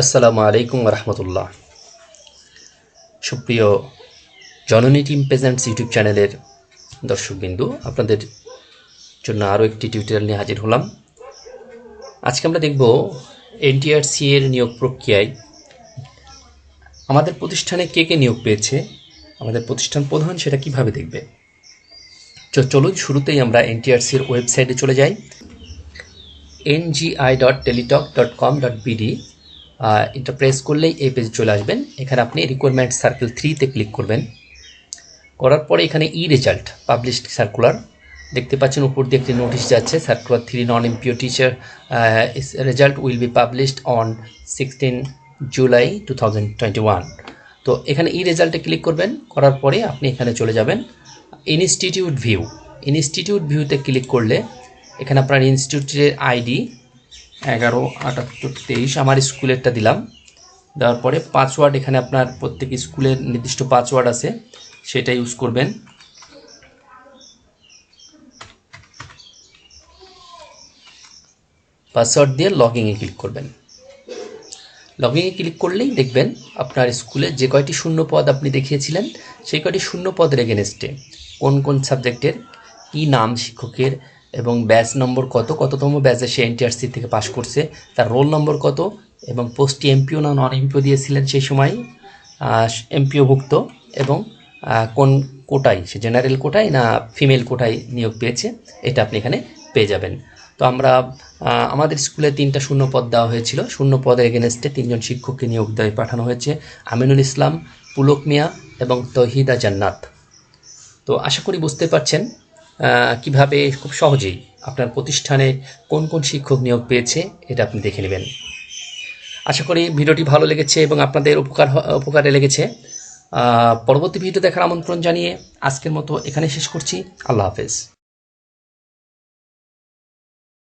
আসসালামু আলাইকুম রহমতুল্লাহ সুপ্রিয় জননী টিম প্রেজেন্টস ইউটিউব চ্যানেলের দর্শকবিন্দু, আপনাদের জন্য আরও একটি টিউটোরিয়াল নিয়ে হাজির হলাম। আজকে আমরা দেখব এনটিআরসি এর নিয়োগ প্রক্রিয়ায় আমাদের প্রতিষ্ঠানে কে কে নিয়োগ পেয়েছে, আমাদের প্রতিষ্ঠান প্রধান সেটা কীভাবে দেখবে। চলুন শুরুতেই আমরা এনটিআরসির ওয়েবসাইটে চলে যাই। NGI dot Teletalk dot com dot BD এটা প্রেস করলেই এই পেজে চলে আসবেন। এখানে আপনি রিকোয়ারমেন্ট সার্কেল থ্রিতে ক্লিক করবেন। করার পরে এখানে ই রেজাল্ট পাবলিশড সার্কুলার দেখতে পাচ্ছেন উপর দিয়ে একটি নোটিশ যাচ্ছে circular three non MPO teacher result will be published on sixteen July two তো এখানে ই রেজাল্টে ক্লিক করবেন, করার পরে আপনি এখানে চলে যাবেন। ইনস্টিটিউট ভিউ ইনস্টিটিউট ভিউতে ক্লিক করলে এখানে আপনার ইনস্টিটিউটের আইডি এগারো আটাত্তর তেইশ। আমার স্কুলেরটা দিলাম। দেওয়ার পরে পাসওয়ার্ড এখানে আপনার প্রত্যেক স্কুলের নির্দিষ্ট পাসওয়ার্ড আছে, সেটা ইউজ করবেন। পাসওয়ার্ড দিয়ে লগইনে ক্লিক করবেন। লগইনে ক্লিক করলেই দেখবেন আপনার স্কুলে যে কয়টি শূন্য পদ আপনি দেখিয়েছিলেন, সেই কয়টি শূন্য পদের এগেনস্টে কোন কোন সাবজেক্টের কী নাম শিক্ষকের এবং ব্যাচ নম্বর কত, কততম ব্যাচে সে এনটিআরসি থেকে পাশ করছে, তার রোল নম্বর কত, এবং পোস্টটি এমপিও না নন এমপিও দিয়েছিলেন সেই সময় এমপিওভুক্ত এবং কোন কোটায়, সে জেনারেল কোটায় না ফিমেল কোটায় নিয়োগ পেয়েছে, এটা আপনি এখানে পেয়ে যাবেন। তো আমরা আমাদের স্কুলে তিনটা শূন্য পদ দেওয়া হয়েছিল, শূন্য পদের এগেনস্টে তিনজন শিক্ষককে নিয়োগ দেওয়া পাঠানো হয়েছে, আমিনুল ইসলাম, পুলক মিয়া এবং তহিদা জান্নাত। তো আশা করি বুঝতে পারছেন কীভাবে খুব সহজেই আপনার প্রতিষ্ঠানে কোন কোন শিক্ষক নিয়োগ পেয়েছে, এটা আপনি দেখে নেবেন। আশা করি ভিডিওটি ভালো লেগেছে এবং আপনাদের উপকার উপকারে লেগেছে। পরবর্তী ভিডিও দেখার আমন্ত্রণ জানিয়ে আজকের মতো এখানে শেষ করছি। আল্লাহ হাফেজ।